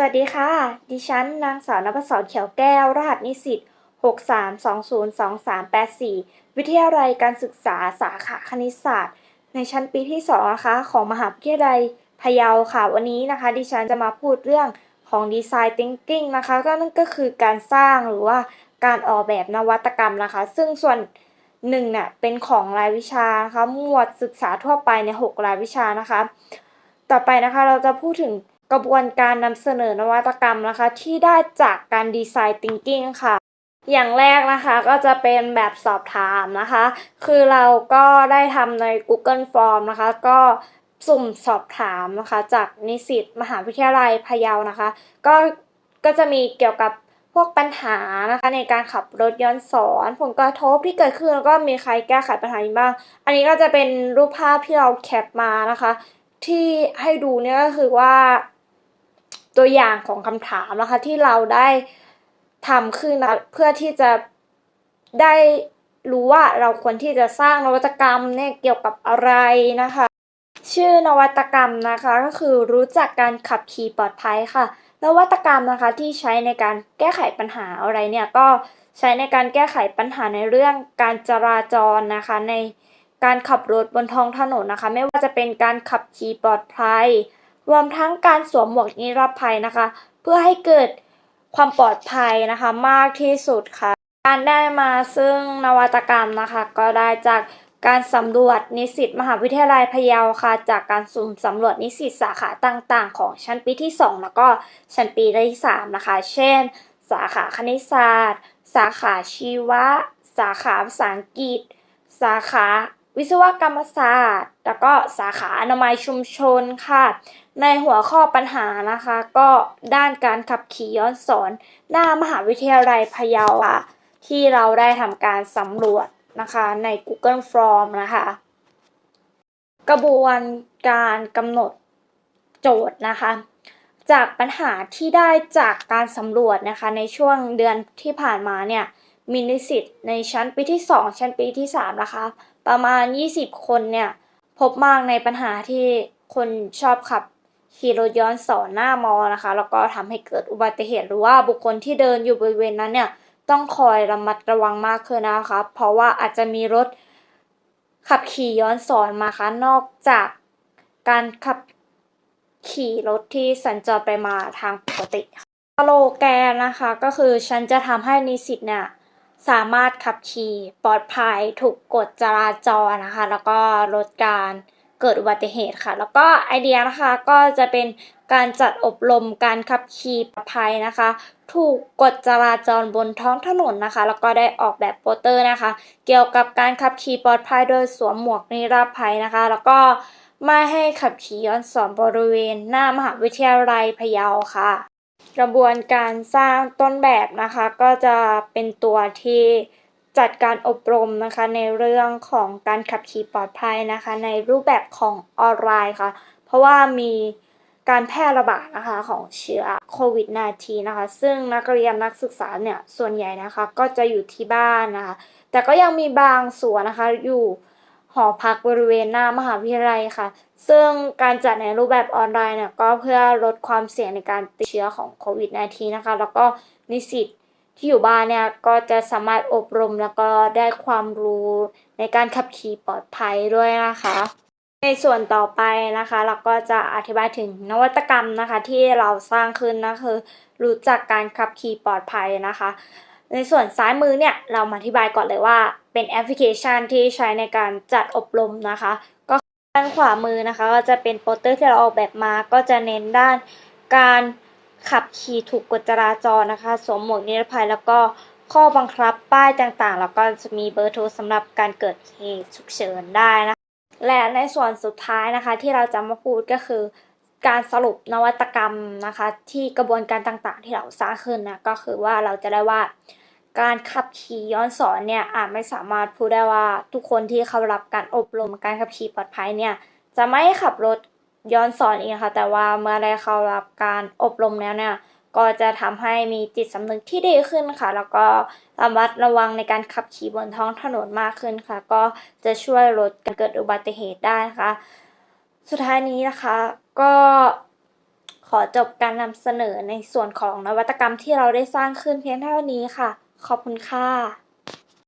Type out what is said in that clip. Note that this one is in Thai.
สวัสดีค่ะ ดิฉันนางสาวนภศรเขียวแก้ว รหัสนิสิต63202384 วิทยาลัยการศึกษาสาขาคณิตศาสตร์ ในชั้นปีที่2นะคะของมหาวิทยาลัยพะเยาค่ะ วันนี้นะคะ ดิฉันจะมาพูดเรื่องของ Design Thinking นะคะ ก็นั่นก็คือการสร้างหรือว่าการออกแบบนวัตกรรมนะคะ ซึ่งส่วนหนึ่งเนี่ยเป็นของรายวิชานะคะ หมวดศึกษาทั่วไปใน 6 รายวิชานะคะ ต่อไปนะคะเราจะพูดถึง กระบวนการนำเสนอนวัตกรรมนะคะ ที่ได้จากการดีไซน์ thinking ค่ะ อย่างแรกนะคะก็จะเป็นแบบสอบถามนะคะ คือเราก็ได้ทำใน Google Form นะคะ ก็สุ่มสอบถามนะคะ จากนิสิตมหาวิทยาลัยพะเยานะคะ ก็ก็จะมีเกี่ยวกับพวกปัญหานะคะในการขับรถย้อนสอนผลกระทบที่เกิดขึ้นแล้วก็มีใครแก้ไขปัญหาบ้าง อันนี้ก็จะเป็นรูปภาพที่เราแคปมานะคะ ที่ให้ดูเนี่ยก็คือว่า ตัวอย่างของคำถามนะคะที่เราได้ทำขึ้นนะเพื่อที่จะได้รู้ว่าเราควรที่จะสร้างนวัตกรรมเนี่ยเกี่ยวกับอะไรนะคะ ชื่อนวัตกรรมนะคะก็คือรู้จักการขับขี่ปลอดภัยค่ะ นวัตกรรมนะคะที่ใช้ในการแก้ไขปัญหาอะไรเนี่ยก็ใช้ในการแก้ไขปัญหาในเรื่องการจราจรนะคะ ในการขับรถบนท้องถนนนะคะ ไม่ว่าจะเป็นการขับขี่ปลอดภัย รวมทั้งการสวมหมวกนิรภัยนะคะ เพื่อให้เกิดความปลอดภัยนะคะมากที่สุดค่ะ การได้มาซึ่งนวัตกรรมนะคะ ก็ได้จากการสำรวจนิสิตมหาวิทยาลัยพะเยาค่ะ จากการสุ่มสำรวจนิสิตสาขาต่างๆ ของชั้นปีที่ 2 แล้วก็ชั้นปีที่3นะคะ เช่น สาขาคณิตศาสตร์ สาขาชีวะ สาขาภาษาอังกฤษ สาขา วิศวกรรมศาสตร์ แล้วก็สาขาอนามัยชุมชนค่ะ ในหัวข้อปัญหานะคะ ก็ด้านการขับขี่ย้อนสอน หน้ามหาวิทยาลัยพะเยาค่ะที่เราได้ทำการสำรวจนะคะใน Google Form นะคะ กระบวนการกำหนดโจทย์นะคะ จากปัญหาที่ได้จากการสำรวจนะคะในช่วงเดือนที่ผ่านมาเนี่ย มีนิสิตในชั้นปีที่ 2 ชั้นปีที่ 3 นะคะ ประมาณ 20 คนเนี่ย พบมากในปัญหาที่คนชอบขับขี่รถย้อนสอนหน้ามอนะคะ แล้วก็ทำให้เกิดอุบัติเหตุหรือว่าบุคคลที่เดินอยู่บริเวณนั้นเนี่ยต้องคอยระมัดระวังมากขึ้นนะคะ เพราะว่าอาจจะมีรถขับขี่ย้อนสอนมาคะนอกจากการขับขี่รถที่สัญจรไปมาทางปกติสโลแกนนะคะ ก็คือฉันจะทำให้นิสิตเนี่ย สามารถขับขี่ปลอดภัยถูกกฎจราจรนะคะ แล้วก็ลดการเกิดอุบัติเหตุค่ะ แล้วก็ไอเดียนะคะก็จะเป็นการจัดอบรมการขับขี่ปลอดภัยนะคะ ถูกกฎจราจรบนท้องถนนนะคะ แล้วก็ได้ออกแบบโปสเตอร์นะคะ เกี่ยวกับการขับขี่ปลอดภัยโดยสวมหมวกนิรภัยนะคะ แล้วก็ไม่ให้ขับขี่ย้อนสอนบริเวณหน้ามหาวิทยาลัยพะเยาค่ะ กระบวนการสร้างต้นแบบนะคะ ก็จะเป็นตัวที่จัดการอบรมนะคะในเรื่องของการขับขี่ปลอดภัยนะคะ ในรูปแบบของออนไลน์ค่ะ เพราะว่ามีการแพร่ระบาดนะคะของเชื้อโควิด -19 นะคะ ซึ่งนักเรียนนักศึกษาเนี่ยส่วนใหญ่นะคะ ก็จะอยู่ที่บ้านนะคะ แต่ก็ยังมีบางส่วนนะคะอยู่ หอพักบริเวณหน้ามหาวิทยาลัยค่ะ ซึ่งการจัดในรูปแบบออนไลน์เนี่ยก็เพื่อลดความเสี่ยงในการติดเชื้อของโควิด -19 นะคะ แล้วก็นิสิตที่อยู่บ้านเนี่ยก็จะสามารถอบรมแล้วก็ได้ความรู้ในการขับขี่ปลอดภัยด้วยนะคะ ในส่วนต่อไปนะคะ เราก็จะอธิบายถึงนวัตกรรมนะคะที่เราสร้างขึ้นนะคือ รู้จักการขับขี่ปลอดภัยนะคะ ในส่วนซ้ายมือเนี่ยเรามาอธิบายก่อนเลยว่า เป็นแอปพลิเคชันที่ใช้ในการจัดอบรมนะคะ ก็ด้านขวามือนะคะ ก็จะเป็นโปสเตอร์ที่เราออกแบบมาก็จะเน้นด้านการขับขี่ถูกกฎจราจรนะคะสวมหมวกนิรภัยแล้วก็ข้อบังคับป้ายต่างๆ แล้วก็จะมีเบอร์โทรสำหรับการเกิดเหตุฉุกเฉินได้นะะและในส่วนสุดท้ายนะคะที่เราจะมาพูดก็คือ การสรุปนวัตกรรมนะคะ ที่กระบวนการต่างๆ ที่เราสร้างขึ้นนะก็คือว่าเราจะได้ว่าการขับขี่ย้อนสอนเนี่ยอาจไม่สามารถพูดได้ว่าทุกคนที่เข้ารับการอบรมการขับขี่ปลอดภัยเนี่ยจะไม่ขับรถย้อนสอนเองค่ะ แต่ว่าเมื่อได้เข้ารับการอบรมแล้วเนี่ยก็จะทำให้มีจิตสำนึกที่ดีขึ้นค่ะ แล้วก็ระมัดระวังในการขับขี่บนท้องถนนมากขึ้นค่ะ ก็จะช่วยลดการเกิดอุบัติเหตุได้นะคะ สุดท้ายนี้นะคะก็ขอจบการนำเสนอในส่วนของนวัตกรรมที่เราได้สร้างขึ้นเพียงเท่านี้ค่ะ ขอบคุณค่ะ